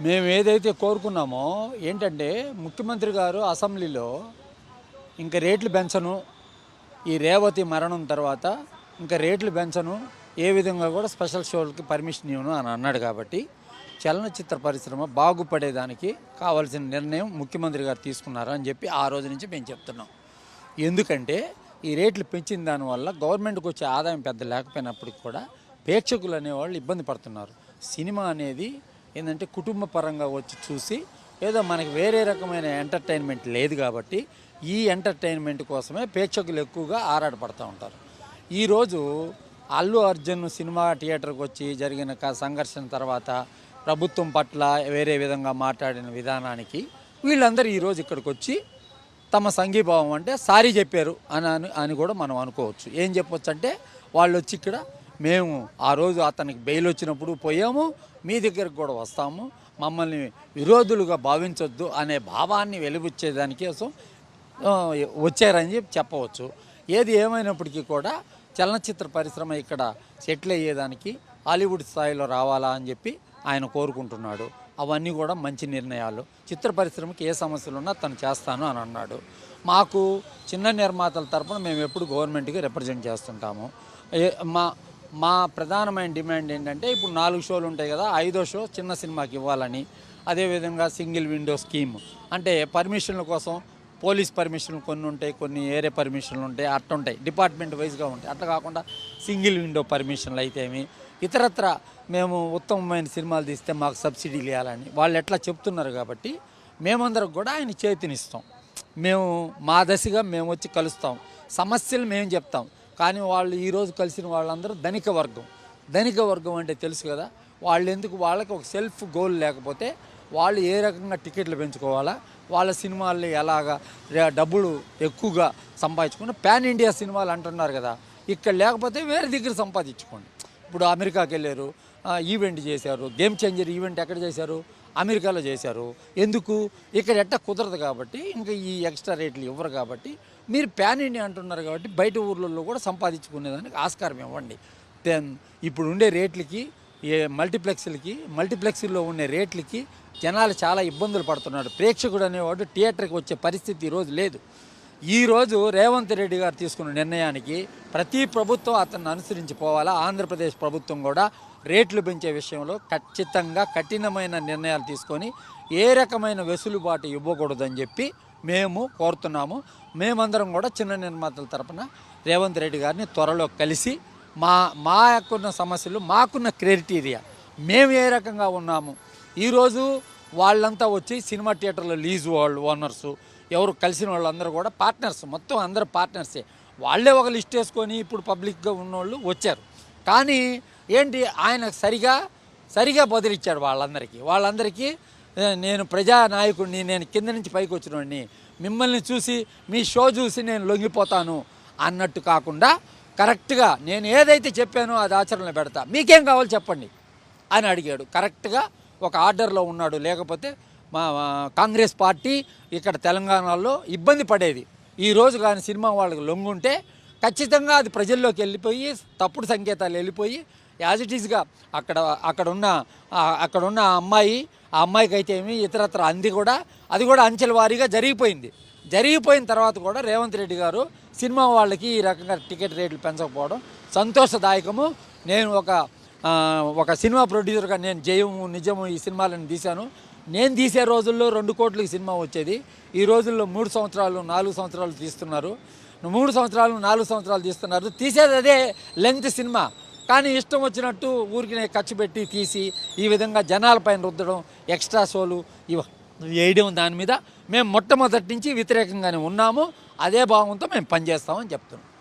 మేము ఏదైతే కోరుకున్నామో ఏంటంటే ముఖ్యమంత్రి గారు అసెంబ్లీలో ఇంకా రేట్లు పెంచను ఈ రేవతి మరణం తర్వాత ఇంకా రేట్లు పెంచను ఏ విధంగా కూడా స్పెషల్ షోలకి పర్మిషన్ ఇవ్వను అని అన్నాడు కాబట్టి చలనచిత్ర పరిశ్రమ బాగుపడేదానికి కావాల్సిన నిర్ణయం ముఖ్యమంత్రి గారు తీసుకున్నారు అని చెప్పి ఆ రోజు నుంచి మేము చెప్తున్నాం. ఎందుకంటే ఈ రేట్లు పెంచిన దానివల్ల గవర్నమెంట్కి వచ్చే ఆదాయం పెద్ద లేకపోయినప్పటికి కూడా ప్రేక్షకులు అనేవాళ్ళు ఇబ్బంది పడుతున్నారు. సినిమా అనేది ఏంటంటే కుటుంబ పరంగా వచ్చి చూసి ఏదో మనకి వేరే రకమైన ఎంటర్టైన్మెంట్ లేదు కాబట్టి ఈ ఎంటర్టైన్మెంట్ కోసమే ప్రేక్షకులు ఎక్కువగా ఆరాటపడుతూ ఉంటారు. ఈరోజు అల్లు అర్జున్ సినిమా థియేటర్కి వచ్చి జరిగిన సంఘర్షణ తర్వాత ప్రభుత్వం పట్ల వేరే విధంగా మాట్లాడిన విధానానికి వీళ్ళందరూ ఈరోజు ఇక్కడికి వచ్చి తమ సంఘీభావం అంటే సారీ చెప్పారు అని అని అని కూడా మనం అనుకోవచ్చు. ఏం చెప్పొచ్చు అంటే వాళ్ళు వచ్చి ఇక్కడ మేము ఆ రోజు అతనికి బెయిల్ వచ్చినప్పుడు పోయాము మీ దగ్గరకు కూడా వస్తాము. మమ్మల్ని విరోధులుగా భావించొద్దు అనే భావాన్ని వెలిబుచ్చేదానికి కోసం వచ్చారని చెప్పి చెప్పవచ్చు. ఏది ఏమైనప్పటికీ కూడా చలనచిత్ర పరిశ్రమ ఇక్కడ సెటిల్ అయ్యేదానికి హాలీవుడ్ స్థాయిలో రావాలా అని చెప్పి ఆయన కోరుకుంటున్నాడు. అవన్నీ కూడా మంచి నిర్ణయాలు. చిత్ర పరిశ్రమకి ఏ సమస్యలు ఉన్నా తను చేస్తాను అని అన్నాడు. మాకు చిన్న నిర్మాతల తరపున మేము ఎప్పుడు గవర్నమెంట్కి రిప్రజెంట్ చేస్తుంటాము. మా మా ప్రధానమైన డిమాండ్ ఏంటంటే ఇప్పుడు నాలుగు షోలు ఉంటాయి కదా ఐదో షో చిన్న సినిమాకి ఇవ్వాలని. అదేవిధంగా సింగిల్ విండో స్కీమ్. అంటే పర్మిషన్ల కోసం పోలీస్ పర్మిషన్లు కొన్ని ఉంటాయి కొన్ని ఏరే పర్మిషన్లు ఉంటాయి అట్టుంటాయి ఉంటాయి. డిపార్ట్మెంట్ వైజ్గా ఉంటాయి. అట్లా కాకుండా సింగిల్ విండో పర్మిషన్లు అయితేమి ఇతరత్ర మేము ఉత్తమమైన సినిమాలు తీస్తే మాకు సబ్సిడీలు ఇవ్వాలని. వాళ్ళు ఎట్లా చెప్తున్నారు కాబట్టి మేమందరం కూడా ఆయన చేతినిస్తాం. మేము మా దశగా మేము వచ్చి కలుస్తాం. సమస్యలు మేము చెప్తాం. కానీ వాళ్ళు ఈరోజు కలిసిన వాళ్ళందరూ ధనిక వర్గం. ధనిక వర్గం అంటే తెలుసు కదా వాళ్ళు ఎందుకు వాళ్ళకి ఒక సెల్ఫ్ గోల్ లేకపోతే వాళ్ళు ఏ రకంగా టికెట్లు పెంచుకోవాలా వాళ్ళ సినిమాల్ని ఎలాగా డబ్బులు ఎక్కువగా సంపాదించుకుని పాన్ ఇండియా సినిమాలు అంటున్నారు కదా ఇక్కడ లేకపోతే వేరే దగ్గర సంపాదించుకోండి. ఇప్పుడు అమెరికాకి వెళ్ళారు ఈవెంట్ చేశారు గేమ్ చేంజర్ ఈవెంట్ ఎక్కడ చేశారు అమెరికాలో చేశారు. ఎందుకు? ఇక్కడ ఎట్ట కుదరదు కాబట్టి ఇంకా ఈ ఎక్స్ట్రా రేట్లు ఇవ్వరు కాబట్టి మీరు ప్యాన్ ఇండియా అంటున్నారు కాబట్టి బయట ఊర్లలో కూడా సంపాదించుకునేదానికి ఆస్కారం ఇవ్వండి. దెన్ ఇప్పుడు ఉండే రేట్లకి ఏ మల్టీప్లెక్స్లకి మల్టీప్లెక్స్లో ఉండే రేట్లకి జనాలు చాలా ఇబ్బందులు పడుతున్నాడు ప్రేక్షకుడు అనేవాడు థియేటర్కి వచ్చే పరిస్థితి ఈరోజు లేదు. ఈరోజు రేవంత్ రెడ్డి గారు తీసుకున్న నిర్ణయానికి ప్రతి ప్రభుత్వం అతన్ని అనుసరించి పోవాలా ఆంధ్రప్రదేశ్ ప్రభుత్వం కూడా రేట్లు పెంచే విషయంలో ఖచ్చితంగా కఠినమైన నిర్ణయాలు తీసుకొని ఏ రకమైన వెసులుబాటు ఇవ్వకూడదని చెప్పి మేము కోరుతున్నాము. మేమందరం కూడా చిన్న నిర్మాతల తరపున రేవంత్ రెడ్డి గారిని త్వరలో కలిసి మా మా సమస్యలు మాకున్న క్రైటీరియా మేము ఏ రకంగా ఉన్నాము? ఈరోజు వాళ్ళంతా వచ్చి సినిమా థియేటర్లో లీజ్ వాళ్ళు ఓనర్సు ఎవరు కలిసిన వాళ్ళందరూ కూడా పార్ట్నర్స్ మొత్తం అందరు పార్ట్నర్సే. వాళ్ళే ఒక లిస్ట్ వేసుకొని ఇప్పుడు పబ్లిక్గా ఉన్నోళ్ళు వచ్చారు. కానీ ఏంటి ఆయన సరిగా సరిగా బదిలిచ్చాడు వాళ్ళందరికీ. వాళ్ళందరికీ నేను ప్రజానాయకుడిని నేను కింద నుంచి పైకి వచ్చినవాడిని మిమ్మల్ని చూసి మీ షో చూసి నేను లొంగిపోతాను అన్నట్టు కాకుండా కరెక్ట్గా నేను ఏదైతే చెప్పానో అది ఆచరణలో పెడతా. మీకేం కావాలో చెప్పండి అని అడిగాడు. కరెక్ట్గా ఒక ఆర్డర్లో ఉన్నాడు. లేకపోతే మా కాంగ్రెస్ పార్టీ ఇక్కడ తెలంగాణలో ఇబ్బంది పడేది. ఈరోజు కానీ సినిమా వాళ్ళకి లొంగుంటే ఖచ్చితంగా అది ప్రజల్లోకి వెళ్ళిపోయి తప్పుడు సంకేతాలు వెళ్ళిపోయి యాజ్ ఇట్ ఈస్గా అక్కడ అక్కడున్న అక్కడున్న ఆ- అమ్మాయి ఆ అమ్మాయికి అయితే ఏమి ఇతరత్ర అంది కూడా అది కూడా అంచెల వారీగా జరిగిపోయింది. జరిగిపోయిన తర్వాత కూడా రేవంత్ రెడ్డి గారు సినిమా వాళ్ళకి ఈ రకంగా టికెట్ రేట్లు పెంచకపోవడం సంతోషదాయకము. నేను ఒక ఒక సినిమా ప్రొడ్యూసర్గా నేను జయము నిజము ఈ సినిమాలను తీశాను. నేను తీసే రోజుల్లో రెండు కోట్లకి సినిమా వచ్చేది. ఈ రోజుల్లో మూడు సంవత్సరాలు నాలుగు సంవత్సరాలు తీస్తున్నారు. మూడు సంవత్సరాలు నాలుగు సంవత్సరాలు తీస్తున్నారు. తీసేది అదే లెంగ్త్ సినిమా. కానీ ఇష్టం వచ్చినట్టు ఊరికి ఖర్చు పెట్టి తీసి ఈ విధంగా జనాలపైన రుద్దడం ఎక్స్ట్రా షోలు ఇవ వేయడం దాని మీద మేము మొట్టమొదటి నుంచి వ్యతిరేకంగానే ఉన్నాము. అదే భావంతో మేము పనిచేస్తామని చెప్తున్నాం.